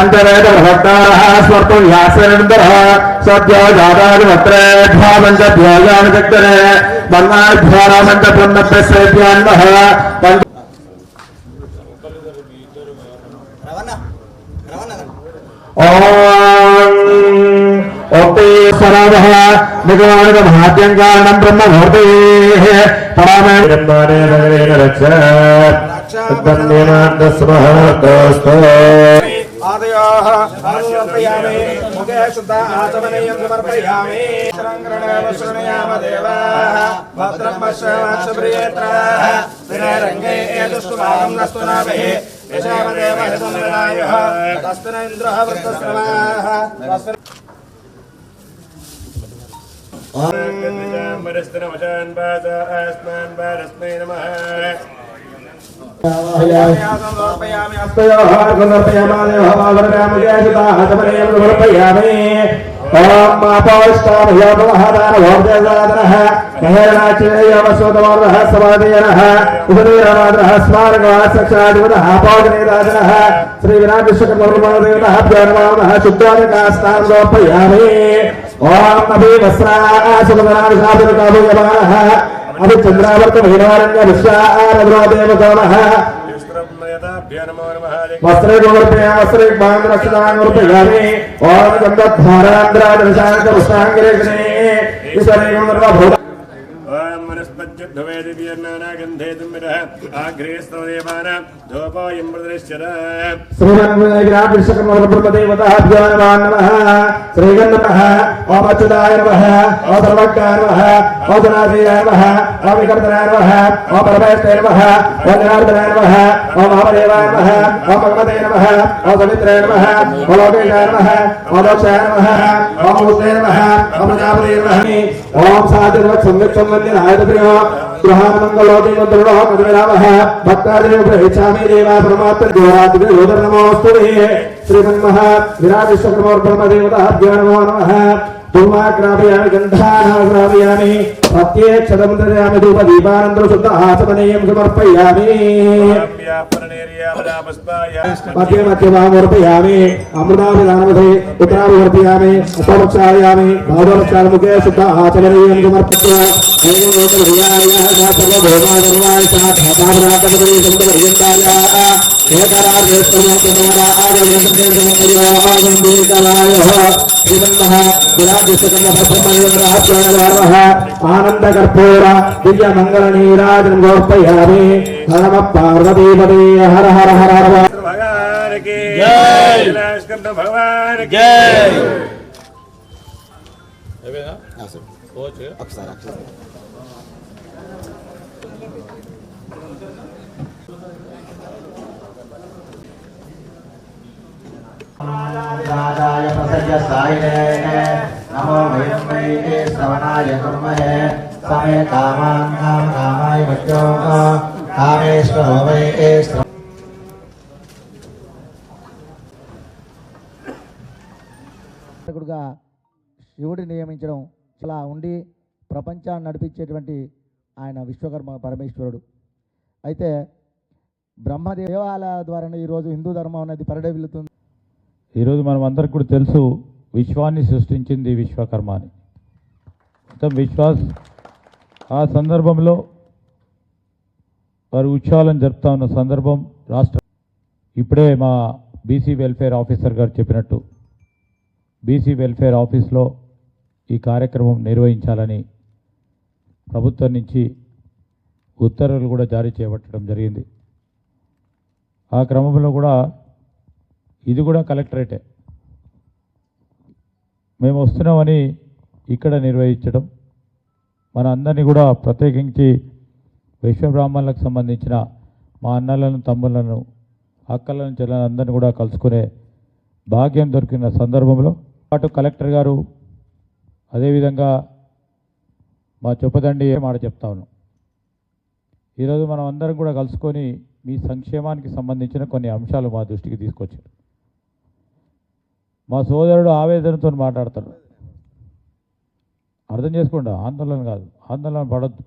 मन्त्रवेदभक्तारः स्वर्तुं यासनन्दः सद्यो जातादिमत्रे ध्वामन्तभ्योगानचक्तरे मन्नाध्वारामन्तपुन्नप्रसेभ्यान्नः ोक्तेश्वरावः निगमानिकमहाद्यङ्कारणम् ब्रह्मभूतेः కారణం బ్రహ్మభూతేः పరామే ఆదయోః సమర్పయామి ముఖే శుద్ధ ఆచమనీయం సమర్పయామి శరంగరణేవ శృణయామ దేవాः భద్రం పశ్యమాక్షప్రియేత్రాः దినరంగే ఏదుష్టుభాగం నస్తు నాభిः యశామదేవ హితమిరాయుः తస్మిన ఇంద్రः వృత్తశ్రవాः తస్మిన సమర్పయామి హస్తయోః సమర్పయామాదేవ భావరరామజయసుతాహతమనేయం సమర్పయామి ఓం అపౌష్టామయోగమహాదాన భోజదాదనః సమాదయనః ఉపదేరమాదనః స్మారకవాసక్షాధిపతః అపౌజనేదాదనః శ్రీ వినాయక విశ్వకర్మదేవతः ప్యోనమానः సమర్పయామి ఓం అభి వస్త్రాశుభనాభిషాభినకాభూయమానः అభి చంద్రావర్త మహిళారణ్య విశ్వారద్రోదేవతోమः వస్త్రే గోర్పయ వస్త్రే బాంధ్రక్షదాంగుర్పయామి ఓం గంధధారాంధ్రాదర్శాంత పుష్టాంగరేషణే ఈశ్వరే గుణర్వభూత ఆగ్రేస్తవదేవానాం ప్రదృశ్యత శ్రీమన్విరాట్ श्रीगन्नतः ओम अच्युताय नमः ओम सर्वज्ञाय नमः ओम धनाधीयाय नमः ओम विकर्तनाय नमः ओम परमेष्ठे नमः ओम जनार्दनाय नमः ओम महादेवाय नमः ओम भगवते नमः ओम सवित्राय नमः ओम लोकेशाय नमः ओम दोक्षाय नमः ओम भूते नमः ओम प्रजापते नमः ओम साधनवत् सम्यक् सम्बन्धिनायतप्रियः गृहामङ्गलोदेव दृढः मधुरावः भक्तादेव प्रयच्छामि देवा परमात्मयोदर्नमोऽस्तु श्रीमन्मः विराजेश्वरमोर्ब्रह्मदेवतः नमो नमः धूमाग्रापयामि गन्धानाग्रापयामि प्रत्ये क्षतमन्त्रयामि धूपदीपानन्तरं शुद्ध आसमनीयं समर्पयामि मध्ये मध्यमामर्पयामि अमृताभिधानमधे उत्तराभिवर्पयामि उपवक्षायामि भावोपक्षामुखे शुद्ध आसमनीयं समर्पय सर्वभौमा श्रीमन्मः विराजसकन्नभद्रमयोगः आनन्दकर्पूर दिव्यमङ्गलनीराजम् गोर्पयामि नमः पार्वतीपदे हर हर हर हर भगवान् की जय भगवान् जय अक्षर अक्षर राजाय प्रसन्न सायिने नमो वयं वै श्रवणाय कुर्महे समे कामान् काम कामाय मध्यो कामेश्वरो वै श्रव నాయకుడుగా శివుడి నియమించడం చాలా ఉండి ప్రపంచాన్ని నడిపించేటువంటి ఆయన విశ్వకర్మ పరమేశ్వరుడు అయితే బ్రహ్మదేవ దేవాలయాల ద్వారానే ఈరోజు హిందూ ధర్మం అనేది పరిడవిల్లుతుంది ఈరోజు మనం అందరికి కూడా తెలుసు విశ్వాన్ని సృష్టించింది విశ్వకర్మ అని. మొత్తం విశ్వాస్ ఆ సందర్భంలో వారు ఉత్సవాలను జరుపుతా ఉన్న సందర్భం రాష్ట్ర ఇప్పుడే మా బీసీ వెల్ఫేర్ ఆఫీసర్ గారు చెప్పినట్టు బీసీ వెల్ఫేర్ ఆఫీస్లో ఈ కార్యక్రమం నిర్వహించాలని ప్రభుత్వం నుంచి ఉత్తర్వులు కూడా జారీ చేపట్టడం జరిగింది. ఆ క్రమంలో కూడా ఇది కూడా కలెక్టరేటే. మేము వస్తున్నామని ఇక్కడ నిర్వహించడం మన అందరినీ కూడా ప్రత్యేకించి విశ్వబ్రాహ్మణులకు సంబంధించిన మా అన్నలను తమ్ములను అక్కలను చెల్లెలను అందరినీ కూడా కలుసుకునే భాగ్యం దొరికిన సందర్భంలో పాటు కలెక్టర్ గారు అదేవిధంగా మా చెప్పదండి ఏ మాట చెప్తా ఉన్నాం. ఈరోజు మనం అందరం కూడా కలుసుకొని మీ సంక్షేమానికి సంబంధించిన కొన్ని అంశాలు మా దృష్టికి తీసుకొచ్చారు. మా సోదరుడు ఆవేదనతో మాట్లాడతాడు. అర్థం చేసుకోండి ఆందోళన కాదు ఆందోళన పడద్దు.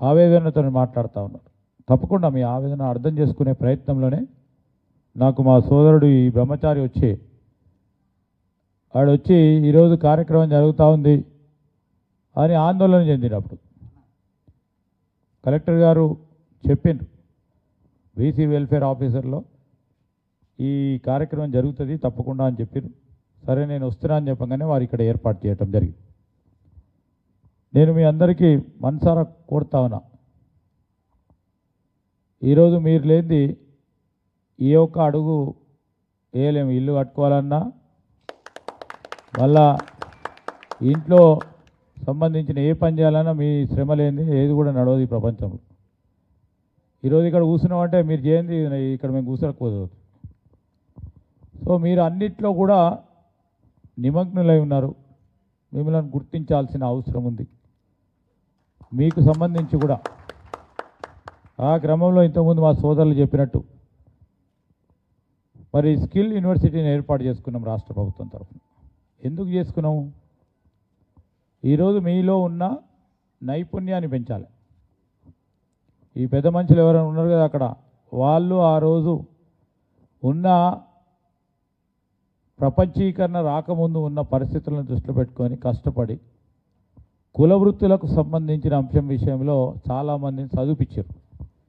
ఆవేదనతో మాట్లాడుతూ ఉన్నారు తప్పకుండా మీ ఆవేదన అర్థం చేసుకునే ప్రయత్నంలోనే నాకు మా సోదరుడు ఈ బ్రహ్మచారి వచ్చి వాడు వచ్చి ఈరోజు కార్యక్రమం జరుగుతూ ఉంది అని ఆందోళన చెందినప్పుడు కలెక్టర్ గారు చెప్పిండ్రు. బీసీ వెల్ఫేర్ ఆఫీసర్లో ఈ కార్యక్రమం జరుగుతుంది తప్పకుండా అని చెప్పారు సరే నేను వస్తున్నా అని చెప్పగానే వారు ఇక్కడ ఏర్పాటు చేయటం జరిగింది. నేను మీ అందరికీ మనసారా కోరుతా ఉన్నా. ఈరోజు మీరు లేనిది ఏ ఒక్క అడుగు వేయలేము. ఇల్లు కట్టుకోవాలన్నా మళ్ళా ఇంట్లో సంబంధించిన ఏ పని చేయాలన్నా మీ శ్రమ లేనిది ఏది కూడా నడవదు ఈ ప్రపంచంలో. ఈరోజు ఇక్కడ కూర్చున్నామంటే మీరు చేయండి ఇక్కడ మేము కూర్చోకపోదు సో మీరు అన్నిట్లో కూడా నిమగ్నులై ఉన్నారు. మిమ్మల్ని గుర్తించాల్సిన అవసరం ఉంది. మీకు సంబంధించి కూడా. ఆ క్రమంలో ఇంతకుముందు మా సోదరులు చెప్పినట్టు. మరి స్కిల్ యూనివర్సిటీని ఏర్పాటు చేసుకున్నాం రాష్ట్ర ప్రభుత్వం తరఫున. ఎందుకు చేసుకున్నాము ఈరోజు మీలో ఉన్న నైపుణ్యాన్ని పెంచాలి. ఈ పెద్ద మనుషులు ఎవరైనా ఉన్నారు కదా అక్కడ. వాళ్ళు ఆ రోజు ఉన్న ప్రపంచీకరణ రాకముందు ఉన్న పరిస్థితులను దృష్టిలో పెట్టుకొని కష్టపడి కుల వృత్తులకు సంబంధించిన అంశం విషయంలో చాలామందిని చదివిపించారు